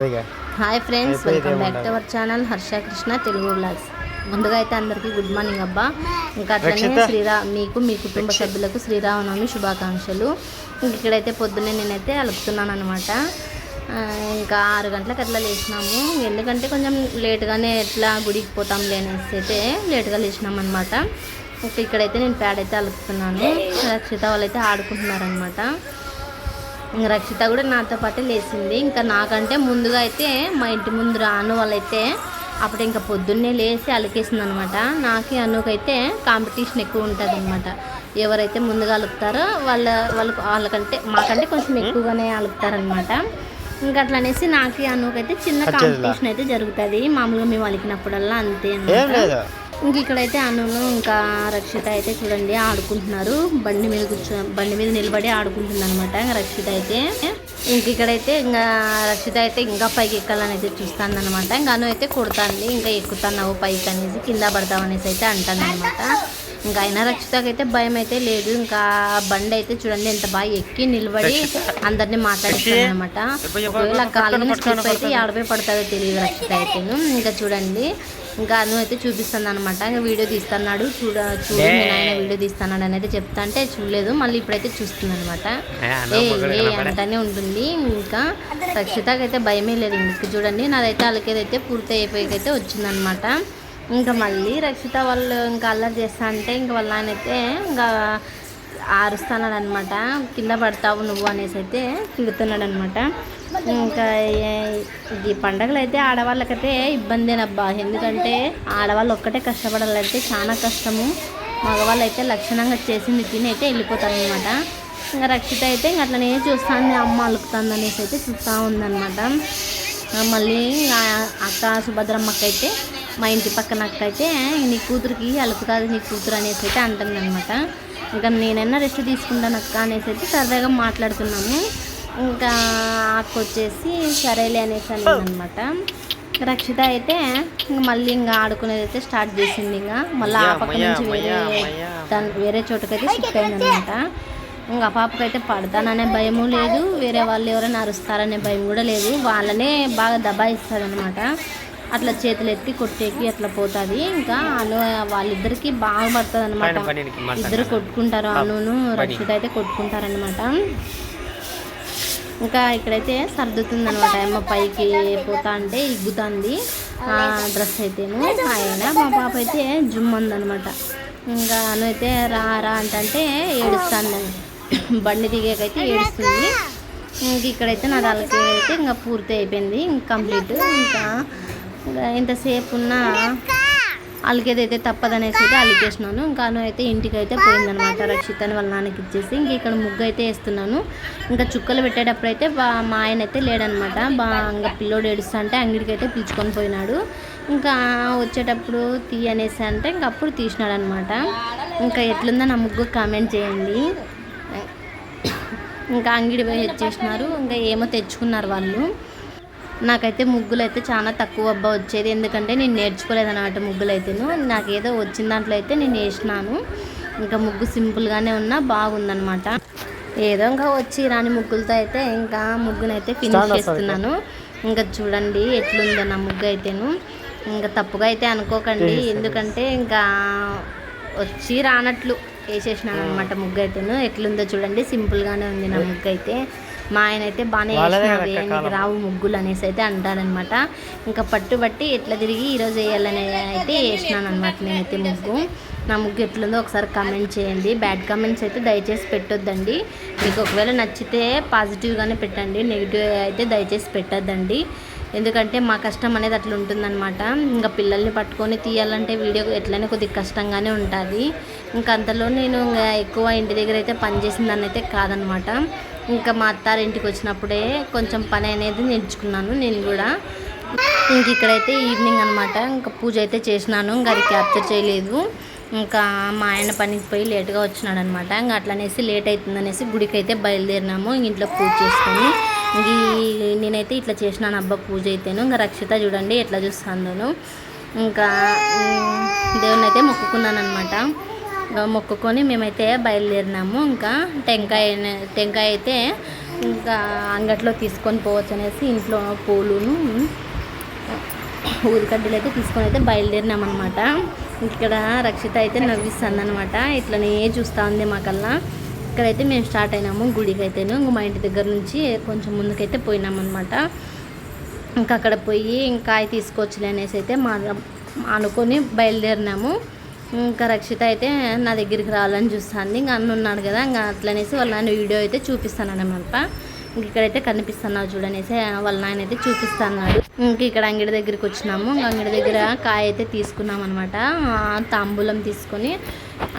Hi friends welcome back to our channel Harsha Krishna Telugu blogs ముందుగా అయితే అందరికీ good morning అబ్బా. ఇంకా అట్లనే. శ్రీరా మీకు మీ కుటుంబ సభ్యులకు శ్రీరామనవమి శుభాకాంక్షలు. ఇంక ఇక్కడైతే పొద్దున్నే నేనైతే అలుపుతున్నాను అనమాట ఇంకా ఆరు గంటలకు అట్లా లేచినాము. ఎందుకంటే కొంచెం లేట్గానే ఎట్లా గుడికి పోతాం లేనేసి అయితే లేట్గా లేచినాం అనమాట ఇంకా ఇక్కడైతే నేను ప్యాడ్ అయితే అలుపుతున్నాను. రక్షిత వాళ్ళైతే ఆడుకుంటున్నారనమాట ఇంక రక్షిత కూడా నాతో పాటే లేచింది. ఇంకా నాకంటే ముందుగా అయితే మా ఇంటి ముందు రాను వాళ్ళైతే అప్పుడు ఇంకా పొద్దున్నే లేచి అలికేసింది అనమాట నాకు అనుకైతే కాంపిటీషన్ ఎక్కువ ఉంటుంది అనమాట ఎవరైతే ముందుగా అలుపుతారో వాళ్ళ వాళ్ళకు వాళ్ళకంటే మాకంటే కొంచెం ఎక్కువగానే అలుపుతారనమాట. ఇంకా అట్లా అనేసి నాకు అనుకైతే చిన్న. కాంపిటీషన్ అయితే జరుగుతుంది. మామూలుగా మేము అలికినప్పుడల్లా అంతే లేదు. ఇంక ఇక్కడైతే అనును ఇంకా రక్షిత అయితే చూడండి ఆడుకుంటున్నారు. బండి మీద కూర్చో బండి మీద నిలబడి ఆడుకుంటుంది అనమాట రక్షిత అయితే. ఇంక ఇక్కడైతే ఇంకా రక్షిత అయితే ఇంకా పైకి ఎక్కాలని అయితే చూస్తాను అనమాట ఇంకా అను అయితే కొడుతుంది ఇంకా ఎక్కుతాను పైకి అనేసి కింద పడతావు అనేసి అయితే అంటాను అనమాట ఇంకా అయినా రక్షితకి అయితే భయం అయితే లేదు. ఇంకా బండి అయితే చూడండి ఎంత బాగా ఎక్కి నిలబడి అందరినీ మాట్లాడిస్తాను అనమాట ఒకవేళ కాళ్ళని స్లిప్ అయితే ఆడపోయి పడుతుందో తెలియదు రక్షిత అయితే ఇంకా చూడండి ఇంకా అను అయితే చూపిస్తుంది అనమాట ఇంకా వీడియో తీస్తున్నాడు. చూడ చూడు మీ నాయన వీడియో తీస్తున్నాడు అని అయితే చెప్తా అంటే చూడలేదు. మళ్ళీ ఇప్పుడైతే చూస్తుంది అనమాట ఏ ఏ అంటానే ఉంటుంది. ఇంకా రక్షితకి అయితే భయమే లేదు. ఇంక చూడండి నాదైతే వాళ్ళకైతే పూర్తి అయిపోయాకైతే వచ్చిందనమాట ఇంకా మళ్ళీ రక్షిత వాళ్ళు ఇంకా అల్లరి చేస్తా అంటే ఇంకా వాళ్ళ ఆయన అయితే ఇంకా ఆరుస్తున్నాడు అనమాట కింద పడతావు నువ్వు అనేసి అయితే తిడుతున్నాడు అనమాట ఇంకా ఈ పండగలు అయితే ఆడవాళ్ళకైతే ఇబ్బందేనబ్బా. ఎందుకంటే ఆడవాళ్ళు ఒక్కటే కష్టపడాలంటే చాలా కష్టము. మగవాళ్ళు అయితే లక్షణంగా చేసింది తిని అయితే వెళ్ళిపోతారు అనమాట ఇంకా రక్షిత అయితే ఇంక అట్లనే చూస్తాను అమ్మ అలుకుతుంది అనేసి అయితే చూస్తూ ఉందన్నమాట మళ్ళీ అక్క సుభద్రమ్మకైతే మా ఇంటి పక్కన అక్క అయితే నీ కూతురికి అలుపుతుంది నీ కూతురు అనేసి అయితే అంటుంది అనమాట ఇంకా నేనైనా రెస్ట్ తీసుకుంటాను అక్క అనేసి అయితే సరదాగా మాట్లాడుతున్నాము. ఇంకా అక్క వచ్చేసి సరేలే అనేసి అనమాట రక్షిత అయితే ఇంకా మళ్ళీ ఇంకా ఆడుకునేది అయితే స్టార్ట్ చేసింది ఇంకా. మళ్ళీ ఆ పక్క నుంచి వేరే దాని వేరే చోటకైతే షిఫ్ట్ అయిందనమాట ఇంకా పాపకైతే పడతాననే భయము లేదు. వేరే వాళ్ళు ఎవరైనా అరుస్తారనే భయం కూడా లేదు. వాళ్ళనే బాగా దబాయిస్తుంది అనమాట అట్లా చేతులు ఎత్తి కొట్టేకి అట్లా పోతుంది. ఇంకా అను వాళ్ళిద్దరికి బాగా పడుతుంది అనమాట. ఇద్దరు కొట్టుకుంటారు. అనును రక్షిత అయితే కొట్టుకుంటారనమాట ఇంకా ఇక్కడైతే సర్దుతుంది అనమాట అమ్మ పైకి పోతా అంటే ఇగ్గుతుంది. ఆ డ్రెస్ అయితేను. ఆయన మా పాప అయితే జుమ్ ఉందనమాట ఇంకా అను అయితే రా రా అంటే ఏడుస్తాను బండి దిగాకైతే ఏడుస్తుంది. ఇంక ఇక్కడైతే నా దానికి అయితే ఇంకా పూర్తి అయిపోయింది. ఇంక కంప్లీట్. ఇంకా ఇంకా ఇంతసేపు ఉన్న అలికేదైతే తప్పదనేసి అయితే అలికేసినాను ఇంకా అయితే ఇంటికి అయితే పోయిందనమాట రక్షితని వాళ్ళ నాన్నకి ఇచ్చేసి. ఇంక ఇక్కడ ముగ్గు అయితే వేస్తున్నాను. ఇంకా చుక్కలు పెట్టేటప్పుడు అయితే బా మా ఆయన అయితే లేడనమాట బా ఇంకా పిల్లోడు ఏడుస్తా అంటే అంగడికి అయితే పిలుచుకొని పోయినాడు. ఇంకా వచ్చేటప్పుడు తీ అనేసి అంటే ఇంక అప్పుడు తీసినాడు అనమాట ఇంకా ఎట్లుందో నా ముగ్గు కామెంట్ చేయండి. ఇంకా అంగిడి పోయి వచ్చేసినారు ఇంకా ఏమో తెచ్చుకున్నారు వాళ్ళు. నాకైతే ముగ్గులు అయితే చాలా తక్కువ అబ్బా వచ్చేది. ఎందుకంటే నేను నేర్చుకోలేదు అనమాట ముగ్గులు అయితేను నాకు ఏదో వచ్చిన దాంట్లో అయితే నేను వేసినాను. ఇంకా ముగ్గు సింపుల్గానే ఉన్నా బాగుందనమాట ఏదో ఇంకా వచ్చి రాని ముగ్గులతో అయితే ఇంకా ముగ్గునైతే ఫినిష్ చేస్తున్నాను. ఇంకా చూడండి ఎట్లుందో నా ముగ్గు అయితేను ఇంకా తప్పుగా అయితే అనుకోకండి. ఎందుకంటే ఇంకా వచ్చి రానట్లు వేసేసినాను అనమాట ముగ్గు అయితేను ఎట్లుందో చూడండి సింపుల్గానే ఉంది నా ముగ్గు అయితే మా ఆయన అయితే బాగానే వేసినావే రావు ముగ్గులు అనేసి అయితే అంటాడనమాట ఇంకా పట్టుబట్టి ఎట్లా తిరిగి ఈరోజు వేయాలని అయితే వేసినాను అనమాట నేనైతే ముగ్గు. నా ముగ్గు ఎట్లుందో ఒకసారి కామెంట్ చేయండి. బ్యాడ్ కామెంట్స్ అయితే దయచేసి పెట్టొద్దండి. మీకు ఒకవేళ నచ్చితే పాజిటివ్గానే పెట్టండి. నెగిటివ్ అయితే దయచేసి పెట్టొద్దండి. ఎందుకంటే మా కష్టం అనేది అట్లా ఉంటుందన్నమాట. ఇంకా పిల్లల్ని పట్టుకొని తీయాలంటే వీడియో ఎట్లనే కొద్దిగా కష్టంగానే ఉంటుంది. ఇంకా అంతలో నేను ఇంకా ఎక్కువ ఇంటి దగ్గర అయితే పని చేసిందని అయితే కాదనమాట ఇంకా మా అత్తారింటికి వచ్చినప్పుడే కొంచెం పని అనేది నేర్చుకున్నాను నేను కూడా. ఇంక ఇక్కడైతే ఈవినింగ్ అనమాట ఇంకా పూజ అయితే చేసినాను. ఇంకా అది క్యాప్చర్ చేయలేదు. ఇంకా మా ఆయన పనికి పోయి లేట్గా వచ్చినాడు అనమాట ఇంకా అట్లనేసి లేట్ అవుతుందనేసి గుడికి అయితే బయలుదేరినాము. ఇంట్లో పూజ చేసుకొని ఇంక నేనైతే ఇట్లా చేసినాను అబ్బా పూజ అయితేను. ఇంకా రక్షిత చూడండి ఎట్లా చూస్తాను ఇంకా దేవుని అయితే మొక్కుకున్నాను అనమాట మొక్కుకొని మేమైతే బయలుదేరినాము. ఇంకా టెంకాయ టెంకాయ అయితే ఇంకా అంగట్లో తీసుకొని పోవచ్చు అనేసి ఇంట్లో పూలును ఊరికడ్డీలు అయితే తీసుకొని అయితే బయలుదేరినాం అనమాట ఇక్కడ రక్షిత అయితే నవ్విస్తుంది అనమాట ఇట్లనే చూస్తూ ఉంది మాకల్లా. ఇక్కడైతే మేము స్టార్ట్ అయినాము గుడికి అయితేను. ఇంక మా ఇంటి దగ్గర నుంచి కొంచెం ముందుకైతే పోయినాం అనమాట ఇంకా అక్కడ పోయి ఇంకా అవి తీసుకోవచ్చులే అనేసి అయితే మా అనుకొని బయలుదేరినాము. ఇంకా రక్షిత అయితే నా దగ్గరికి రావాలని చూస్తుంది. ఇంకా అన్న ఉన్నాడు కదా ఇంకా అట్లనేసి వాళ్ళ నాయన వీడియో అయితే చూపిస్తాను అనమాట ఇంక ఇక్కడైతే కనిపిస్తున్నావు చూడనేసి వాళ్ళ నాయన అయితే చూపిస్తున్నాడు. ఇంక ఇక్కడ అంగడి దగ్గరికి వచ్చినాము. ఇంకా అంగడి దగ్గర కాయ అయితే తీసుకున్నాం అనమాట తాంబూలం తీసుకొని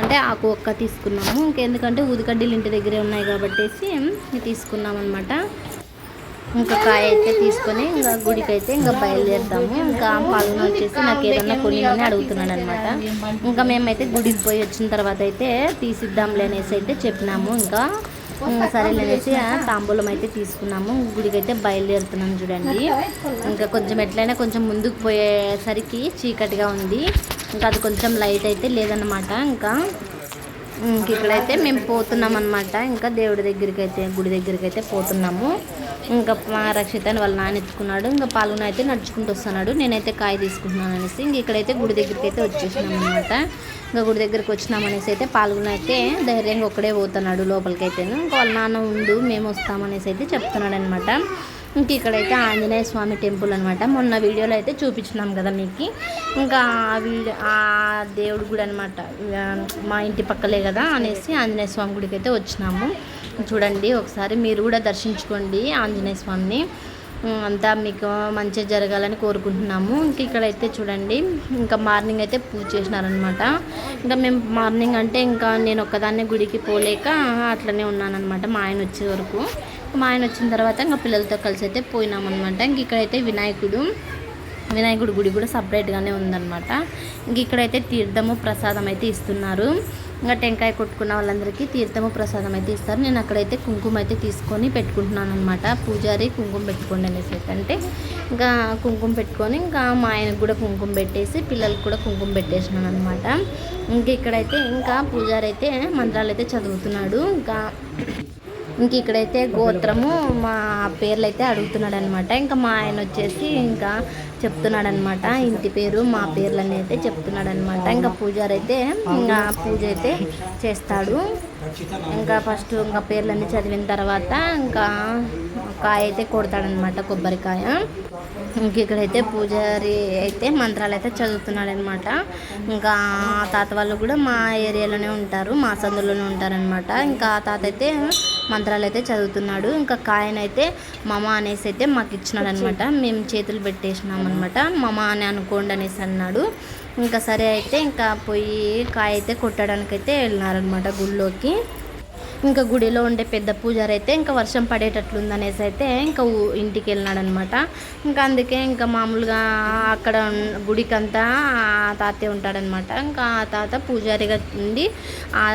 అంటే ఆకు ఒక్క తీసుకున్నాము. ఇంకెందుకంటే ఊదికడ్డీలు ఇంటి దగ్గరే ఉన్నాయి కాబట్టేసి తీసుకున్నాం అనమాట ఇంకా కాయ అయితే తీసుకొని ఇంకా గుడికి అయితే ఇంకా బయలుదేరుతాము. ఇంకా పాలన వచ్చేసి నాకు ఏదన్నా కొనియని అని అడుగుతున్నాడు అనమాట ఇంకా మేమైతే గుడికి పోయి వచ్చిన తర్వాత అయితే తీసిద్దాంలే అనేసి అయితే చెప్పినాము. ఇంకా ఉమ్, సరేలేనేసి తాంబూలం అయితే తీసుకున్నాము. గుడికి అయితే బయలుదేరుతున్నాం చూడండి. ఇంకా కొంచెం ఎట్లయినా కొంచెం ముందుకు పోయేసరికి చీకటిగా ఉంది. ఇంకా అది కొంచెం లైట్ అయితే లేదన్నమాట. ఇంకా ఇంక ఇక్కడైతే మేము పోతున్నాం అనమాట ఇంకా దేవుడి దగ్గరికి అయితే గుడి దగ్గరికి అయితే పోతున్నాము. ఇంకా మా రక్షితని వాళ్ళ నాన్న ఎత్తుకున్నాడు. ఇంకా పాల్గొన అయితే నడుచుకుంటూ వస్తున్నాడు. నేనైతే కాయ తీసుకుంటున్నాను అనేసి. ఇంక ఇక్కడైతే గుడి దగ్గరికి అయితే వచ్చేసినాం అనమాట ఇంకా గుడి దగ్గరికి వచ్చినాం అనేసి అయితే పాల్గొన అయితే ధైర్యంగా ఒక్కడే పోతున్నాడు లోపలికి అయితే ఇంకా వాళ్ళ నాన్న ఉండు మేము వస్తామనేసి అయితే చెప్తున్నాడు అనమాట ఇంక ఇక్కడైతే ఆంజనేయ స్వామి టెంపుల్ అనమాట మొన్న వీడియోలో అయితే చూపించినాం కదా మీకు. ఇంకా ఆ వీడియో ఆ దేవుడి గుడి అనమాట మా ఇంటి పక్కలే కదా అనేసి ఆంజనేయ స్వామి గుడికి అయితే వచ్చినాము. చూడండి ఒకసారి మీరు కూడా దర్శించుకోండి ఆంజనేయ స్వామిని. అంతా మీకు మంచిగా జరగాలని కోరుకుంటున్నాము. ఇంక ఇక్కడైతే చూడండి ఇంకా మార్నింగ్ అయితే పూజ చేసినారనమాట ఇంకా మేము మార్నింగ్ అంటే ఇంకా నేను ఒక్కదాన్నే గుడికి పోలేక అట్లనే ఉన్నానమాట మా ఆయన వచ్చే వరకు. మా ఆయన వచ్చిన తర్వాత ఇంకా పిల్లలతో కలిసి అయితే పోయినామన్నమాట. ఇంక ఇక్కడైతే వినాయకుడు వినాయకుడి గుడి కూడా సపరేట్గానే ఉందన్నమాట. ఇంక ఇక్కడైతే తీర్థము ప్రసాదం అయితే ఇస్తున్నారు. ఇంకా టెంకాయ కొట్టుకున్న వాళ్ళందరికీ తీర్థము ప్రసాదం అయితే ఇస్తారు. నేను అక్కడైతే కుంకుమ అయితే తీసుకొని పెట్టుకుంటున్నాను అనమాట పూజారి కుంకుమ పెట్టుకోండి అనేసి అంటే ఇంకా కుంకుమ పెట్టుకొని ఇంకా మా ఆయనకు కూడా కుంకుమ పెట్టేసి పిల్లలకు కూడా కుంకుమ పెట్టేసినాను అనమాట ఇంక ఇక్కడైతే ఇంకా పూజారి అయితే మంత్రాలు అయితే చదువుతున్నాడు. ఇంకా ఇంక ఇక్కడైతే గోత్రము మా పేర్లు అయితే అడుగుతున్నాడు అనమాట ఇంకా మా ఆయన వచ్చేసి ఇంకా చెప్తున్నాడు అనమాట ఇంటి పేరు మా పేర్లని అయితే చెప్తున్నాడు అనమాట ఇంకా పూజారి అయితే ఇంకా పూజ అయితే చేస్తాడు. ఇంకా ఫస్ట్ ఇంకా పేర్లన్నీ చదివిన తర్వాత ఇంకా కాయ అయితే కొడతాడనమాట కొబ్బరికాయ. ఇంకా ఇక్కడైతే పూజారి అయితే మంత్రాలు అయితే చదువుతున్నాడు అనమాట ఇంకా ఆ తాత వాళ్ళు కూడా మా ఏరియాలోనే ఉంటారు మా సందులోనే ఉంటారనమాట ఇంకా ఆ తాత అయితే మంత్రాలు అయితే చదువుతున్నాడు. ఇంకా కాయనైతే మమ అనేసి అయితే మాకు ఇచ్చినాడు అనమాట మేము చేతులు పెట్టేసినాం అనమాట మమ అని అనుకోండి అనేసి అన్నాడు. ఇంకా సరే అయితే ఇంకా పోయి కాయ అయితే కొట్టడానికి అయితే వెళ్ళినారనమాట గుళ్ళోకి. ఇంకా గుడిలో ఉండే పెద్ద పూజారి అయితే ఇంకా వర్షం పడేటట్లుంది అనేసి అయితే ఇంకా ఇంటికి వెళ్ళినాడు అనమాట ఇంకా అందుకే ఇంకా మామూలుగా అక్కడ గుడికంతా ఆ ఉంటాడనమాట. ఇంకా ఆ తాత పూజారిగా ఉండి ఆ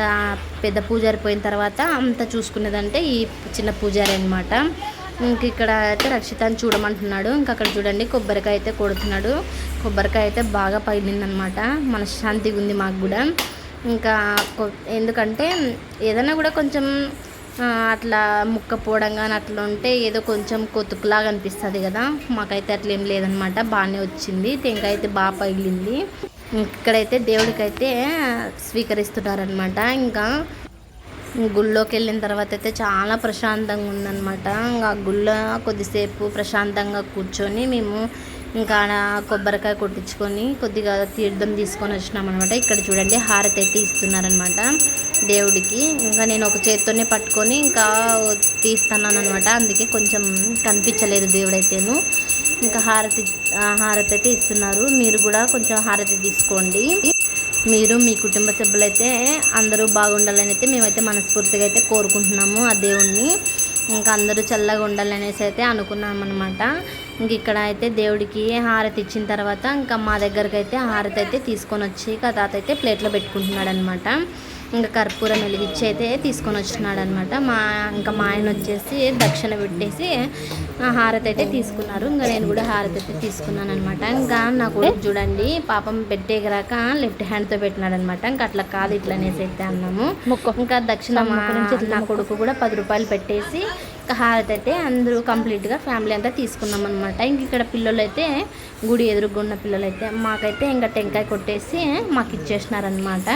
పెద్ద పూజారి పోయిన తర్వాత అంతా చూసుకునేదంటే ఈ చిన్న పూజారి అనమాట ఇంక ఇక్కడ అయితే రక్షితాన్ని చూడమంటున్నాడు. ఇంకా అక్కడ చూడండి కొబ్బరికాయ అయితే కొడుతున్నాడు. కొబ్బరికాయ అయితే బాగా పగిలిందనమాట. మనశ్శాంతిగా ఉంది మాకు కూడా. ఇంకా ఎందుకంటే ఏదైనా కూడా కొంచెం అట్లా ముక్క పోవడం కానీ అట్లా ఉంటే ఏదో కొంచెం కొతుకులాగా అనిపిస్తుంది కదా. మాకైతే అట్లా ఏం లేదనమాట. బాగానే వచ్చింది. తెంకాయ అయితే బాగా పగిలింది. ఇక్కడైతే దేవుడికైతే స్వీకరిస్తున్నారనమాట. ఇంకా గుళ్ళోకి వెళ్ళిన తర్వాత అయితే చాలా ప్రశాంతంగా ఉందన్నమాట ఇంకా గుళ్ళో కొద్దిసేపు ప్రశాంతంగా కూర్చొని మేము ఇంకా కొబ్బరికాయ కొట్టించుకొని కొద్దిగా తీర్థం తీసుకొని వచ్చినాం అనమాట ఇక్కడ చూడండి హారతి అయితే ఇస్తున్నారనమాట దేవుడికి. ఇంకా నేను ఒక చేత్తోనే పట్టుకొని ఇంకా తీస్తున్నాను అనమాట అందుకే కొంచెం కనిపించలేదు దేవుడైతేను. ఇంకా హారతి ఆ, హారతి అయితే ఇస్తున్నారు. మీరు కూడా కొంచెం హారతి తీసుకోండి. మీరు మీ కుటుంబ సభ్యులైతే అందరూ బాగుండాలని అయితే మేమైతే మనస్ఫూర్తిగా అయితే కోరుకుంటున్నాము ఆ దేవుణ్ణి. ఇంకా అందరూ చల్లగా ఉండాలనేసి అయితే అనుకున్నాం అనమాట ఇంక ఇక్కడ అయితే దేవుడికి హారతి ఇచ్చిన తర్వాత ఇంకా మా దగ్గరకైతే అయితే హారతి అయితే తీసుకొని వచ్చి ఇక తాత అయితే ప్లేట్లో పెట్టుకుంటున్నాడు అనమాట ఇంకా కర్పూరం వెలిగించి అయితే తీసుకొని వచ్చినాడు అనమాట మా ఇంకా మా ఆయన వచ్చేసి దక్షిణ పెట్టేసి హారతి అయితే తీసుకున్నారు. ఇంకా నేను కూడా హారతి అయితే తీసుకున్నాను అనమాట ఇంకా నా కొడుకు చూడండి పాపం పెట్టేగరాక లెఫ్ట్ హ్యాండ్తో పెట్టినాడు అనమాట ఇంకా అట్లా కాదు ఇట్లా అనేసి అయితే అన్నాము. ఇంకా దక్షిణ మా- నా కొడుకు కూడా పది రూపాయలు పెట్టేసి ఇంకా హారతి అయితే అందరూ కంప్లీట్గా ఫ్యామిలీ అంతా తీసుకున్నాం అనమాట ఇంక ఇక్కడ పిల్లలు అయితే గుడి ఎదురుగా ఉన్న పిల్లలు అయితే మాకైతే ఇంకా టెంకాయ కొట్టేసి మాకు ఇచ్చేసినారనమాట.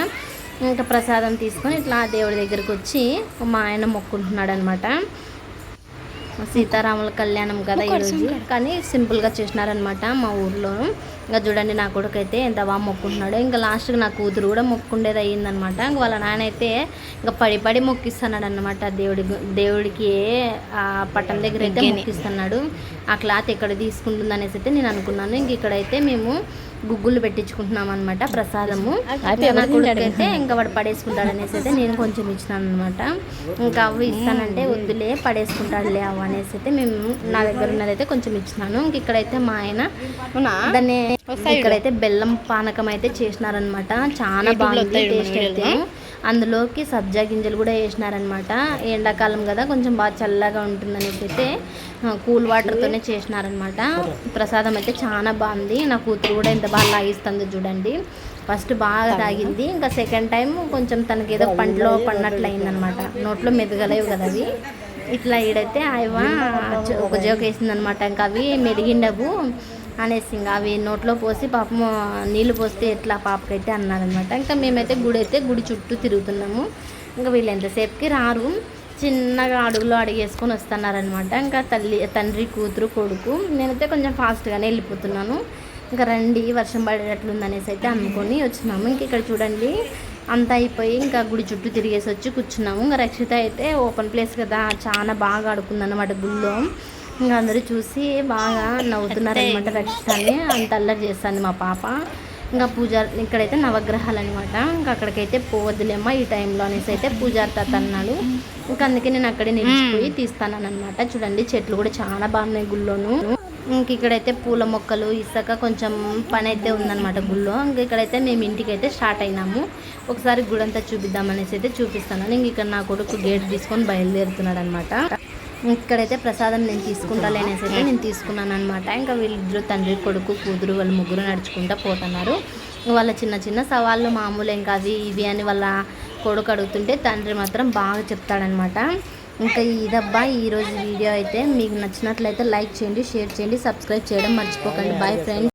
ఇంకా ప్రసాదం తీసుకొని ఇట్లా దేవుడి దగ్గరికి వచ్చి మా ఆయన మొక్కుంటున్నాడు అనమాట సీతారాముల కళ్యాణం కదా ఈరోజు. కానీ సింపుల్గా చేసినారనమాట మా ఊర్లో. ఇంకా చూడండి నా కొడుకు అయితే ఎంత బాగా మొక్కుంటున్నాడు. ఇంకా లాస్ట్కి నా కూతురు కూడా మొక్కుండేది అయ్యిందనమాట. ఇంకా వాళ్ళ నాన్న అయితే ఇంకా పడి పడి మొక్కిస్తున్నాడు అనమాట దేవుడి దేవుడికి ఆ పట్టం దగ్గర అయితే మొక్కిస్తున్నాడు. ఆ క్లాత్ ఎక్కడ తీసుకుంటుంది అనేసి అయితే నేను అనుకున్నాను. ఇంక ఇక్కడైతే మేము గుగ్గులు పెట్టించుకుంటున్నాం అనమాట ప్రసాదము. కొడుకైతే ఇంకా వాడు పడేసుకుంటాడు అనేసి అయితే నేను కొంచెం ఇచ్చినాను అనమాట ఇంకా అవి ఇస్తానంటే వద్దులే పడేసుకుంటాడులే అవి అనేసి అయితే మేము నా దగ్గర ఉన్నదైతే కొంచెం ఇచ్చినాను. ఇంక ఇక్కడైతే మా ఆయన దాన్ని ఇక్కడైతే బెల్లం పానకం అయితే చేసినారనమాట చాలా బాగుంది టేస్ట్ అయితే. అందులోకి సబ్జా గింజలు కూడా వేసినారనమాట ఎండాకాలం కదా కొంచెం బాగా చల్లగా ఉంటుందని అయితే కూల్ వాటర్తోనే చేసినారనమాట ప్రసాదం అయితే చాలా బాగుంది. నా కూతురు కూడా ఇంత బాగా లాగిస్తుంది చూడండి. ఫస్ట్ బాగా తాగింది. ఇంకా సెకండ్ టైం కొంచెం తనకి ఏదో పంటలో పడినట్లు అయిందనమాట నోట్లో మెదగలేవు కదా అవి. ఇట్లా ఈడైతే ఆయవ ఒక జోక్ వేసిందనమాట ఇంకా అవి మెరిగిండవు అనేసి ఇంకా అవి నోట్లో పోసి పాపం నీళ్ళు పోస్తే ఎట్లా పాపకైతే అన్నారనమాట ఇంకా మేమైతే గుడి అయితే గుడి చుట్టూ తిరుగుతున్నాము. ఇంకా వీళ్ళు ఎంతసేపుకి రారు. చిన్నగా అడుగులో అడిగేసుకొని వస్తున్నారనమాట ఇంకా తల్లి తండ్రి కూతురు కొడుకు. నేనైతే కొంచెం ఫాస్ట్గానే వెళ్ళిపోతున్నాను. ఇంకా రండి వర్షం పడేటట్లుంది అనేసి అయితే అనుకొని వచ్చినాము. ఇంక ఇక్కడ చూడండి అంతా అయిపోయి ఇంకా గుడి చుట్టూ తిరిగేసి వచ్చి కూర్చున్నాము. ఇంకా రక్షిత అయితే ఓపెన్ ప్లేస్ కదా చాలా బాగా ఆడుకుందన్నమాట గుళ్ళో. ఇంకా అందరూ చూసి బాగా నవ్వుతున్నారనమాట రక్షితాన్ని అంత అల్లరి చేస్తాను మా పాప. ఇంకా పూజ ఇక్కడైతే నవగ్రహాలు అనమాట ఇంకా అక్కడికైతే పోవద్దులేమ్మా ఈ టైంలో అనేసి అయితే పూజారి తాత అన్నాడు. ఇంకా అందుకే నేను అక్కడే నిలిచిపోయి తీస్తానన్నమాట. చూడండి చెట్లు కూడా చాలా బాగున్నాయి గుళ్ళోను. ఇంక ఇక్కడైతే పూల మొక్కలు ఇసుక కొంచెం పని అయితే ఉందన్నమాట గుళ్ళో. ఇంక ఇక్కడైతే మేము ఇంటికి అయితే స్టార్ట్ అయినాము. ఒకసారి గుడి అంతా చూపిద్దాం అనేసి అయితే చూపిస్తాను. ఇంక ఇక్కడ నా కొడుకు గేట్ తీసుకొని బయలుదేరుతున్నాడు అనమాట ఇక్కడైతే ప్రసాదం నేను తీసుకుంటాలే అనేసి అయితే నేను తీసుకున్నాను అనమాట ఇంకా వీళ్ళిద్దరు తండ్రి కొడుకు కూతురు వాళ్ళు ముగ్గురు నడుచుకుంటూ పోతున్నారు. వాళ్ళ చిన్న చిన్న సవాళ్ళు మామూలు ఇంకా అవి ఇవి అని వాళ్ళ కొడుకు అడుగుతుంటే తండ్రి మాత్రం బాగా చెప్తాడనమాట ఇంకా ఇదబ్బా ఈరోజు వీడియో అయితే మీకు నచ్చినట్లయితే లైక్ చేయండి షేర్ చేయండి సబ్స్క్రైబ్ చేయడం మర్చిపోకండి. Bye friends